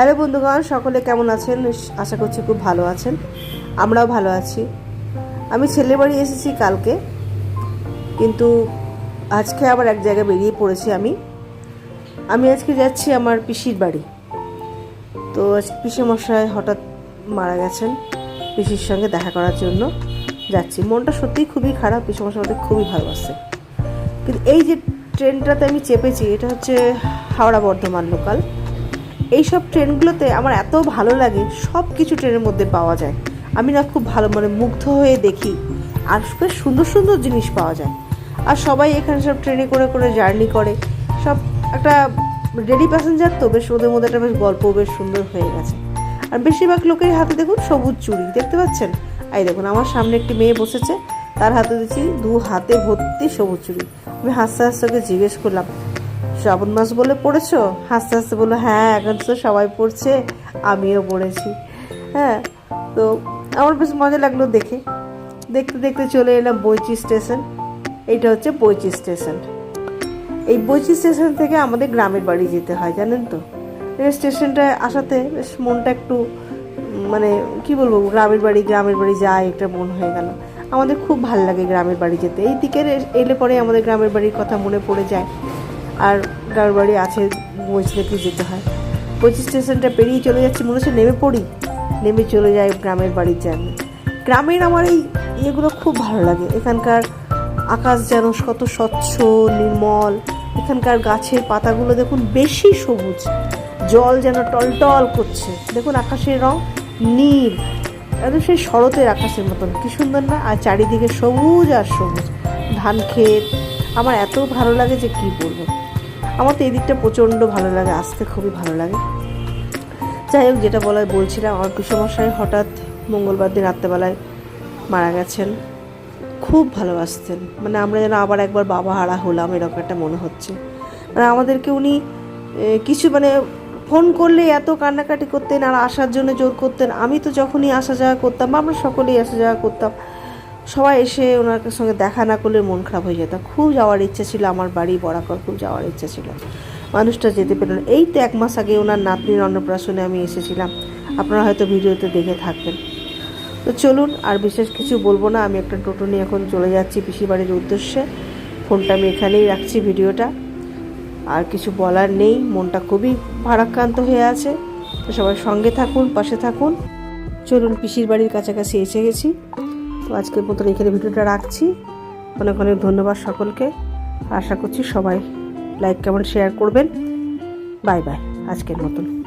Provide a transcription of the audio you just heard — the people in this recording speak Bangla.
হ্যালো বন্ধুগণ, সকলে কেমন আছেন? আশা করছি খুব ভালো আছেন। আমরাও ভালো আছি। আমি ছেলে বাড়ি এসেছি কালকে, কিন্তু আজকে আবার এক জায়গায় বেরিয়ে পড়েছি আমি। আমি আজকে যাচ্ছি আমার পিসির বাড়ি। তো আজকে পিসি মশাই হঠাৎ মারা গেছেন পিসির সঙ্গে দেখা করার জন্য যাচ্ছি। মনটা সত্যিই খুবই খারাপ পিসি মশাই আমাদের খুবই ভালোবাসে। কিন্তু এই যে ট্রেনটাতে আমি চেপেছি, এটা হচ্ছে হাওড়া বর্ধমান লোকাল এইসব ট্রেনগুলোতে আমার এত ভালো লাগে সব কিছু ট্রেনের মধ্যে পাওয়া যায়। আমি না খুব ভালো মানে মুগ্ধ হয়ে দেখি, আর বেশ সুন্দর সুন্দর জিনিস পাওয়া যায়। আর সবাই এখানে সব ট্রেনে করে করে জার্নি করে। সব একটা রেডি প্যাসেঞ্জার তো, বেশ ওদের মধ্যে একটা বেশ গল্প বেশ সুন্দর হয়ে গেছে। আর বেশিরভাগ লোকের হাতে দেখুন সবুজ চুড়ি, দেখতে পাচ্ছেন? এই দেখুন, আমার সামনে একটি মেয়ে বসেছে, তার হাতে দিচ্ছি দু হাতে ভর্তি সবুজ চুড়ি। আমি হাসতে হাসতে ওকে জিজ্ঞেস করলাম শ্রাবণ মাস বলে পড়েছো? হাসতে হাসতে বলল হ্যাঁ এখন তো সবাই পড়ছে, আমিও পড়েছি। হ্যাঁ তো আমার বেশ মজা লাগল দেখে। দেখতে দেখতে চলে এলাম বইচি স্টেশন। এটা হচ্ছে বইচি স্টেশন। এই বইচি স্টেশন থেকে আমাদের গ্রামের বাড়ি যেতে হয়, জানেন তো? এই স্টেশনটা আসাতে বেশ মনটা একটু মানে কি বলব, গ্রামের বাড়ি গ্রামের বাড়ি যায়, একটা মন হয়ে গেল। আমাদের খুব ভালো লাগে গ্রামের বাড়ি যেতে। এই দিকের এলে পরে আমাদের গ্রামের বাড়ির কথা মনে পড়ে যায়। আর গ্রামের বাড়ি আছে থেকে যেতে হয়। বইচি স্টেশনটা পেরিয়ে চলে যাচ্ছি, মনে হচ্ছে নেমে পড়ি। নেমে চলে যায় গ্রামের বাড়ির জার্নি গ্রামের আমার এই ইয়েগুলো খুব ভালো লাগে। এখানকার আকাশ যেন কত স্বচ্ছ, নির্মল। এখানকার গাছের পাতাগুলো দেখুন বেশি সবুজ। জল যেন টলটল করছে। দেখুন আকাশের রং নীল। একদম সেই শরতের আকাশের মতন। কি সুন্দর না? আর চারিদিকে সবুজ আর সবুজ। ধান ক্ষেত। আমার এত ভালো লাগে যে কি বলব। আমার তো এই দিকটা প্রচণ্ড ভালো লাগে আসতে খুবই ভালো লাগে। যাই হোক, যেটা বলার বলছিলাম, আমার পিসমশাই হঠাৎ মঙ্গলবার দিন রাত্রেবেলায় মারা গেছেন। খুব ভালোবাসতেন। মানে আমরা যেন আবার একবার বাবা হারা হলাম, এরকম একটা মনে হচ্ছে। মানে আমাদেরকে উনি কিছু মানে ফোন করলে এত কান্নাকাটি করতেন আর আসার জন্য জোর করতেন। আমি তো যখনই আসা যাওয়া করতাম বা আমরা সকলেই আসা যাওয়া করতাম। সবাই এসে ওনার সঙ্গে দেখা না করলে মন খারাপ হয়ে যেত খুব যাওয়ার ইচ্ছে ছিল, আমার বাড়ি বরাকর খুব যাওয়ার ইচ্ছে ছিল। মানুষটা যেতে পেল এই তো এক মাস আগে ওনার নাতনির অন্নপ্রাশনে আমি এসেছিলাম। আপনারা হয়তো ভিডিওতে দেখে থাকবেন। তো চলুন, আর বিশেষ কিছু বলব না। আমি একটা টোটো নিয়ে এখন চলে যাচ্ছি পিসি বাড়ির উদ্দেশ্যে। ফোনটা আমি এখানেই রাখছি ভিডিওটা। আর কিছু বলার নেই। মনটা খুবই ভারাক্রান্ত হয়ে আছে। তো সবাই সঙ্গে থাকুন, পাশে থাকুন। চলুন, পিসির বাড়ির কাছাকাছি এসে গেছি। তো আজকের মতন এখানে ভিডিওটা রাখছি। অনেক অনেক ধন্যবাদ সকলকে। আশা করছি সবাই লাইক কেমন শেয়ার করবেন। বাই বাই আজকের মতন।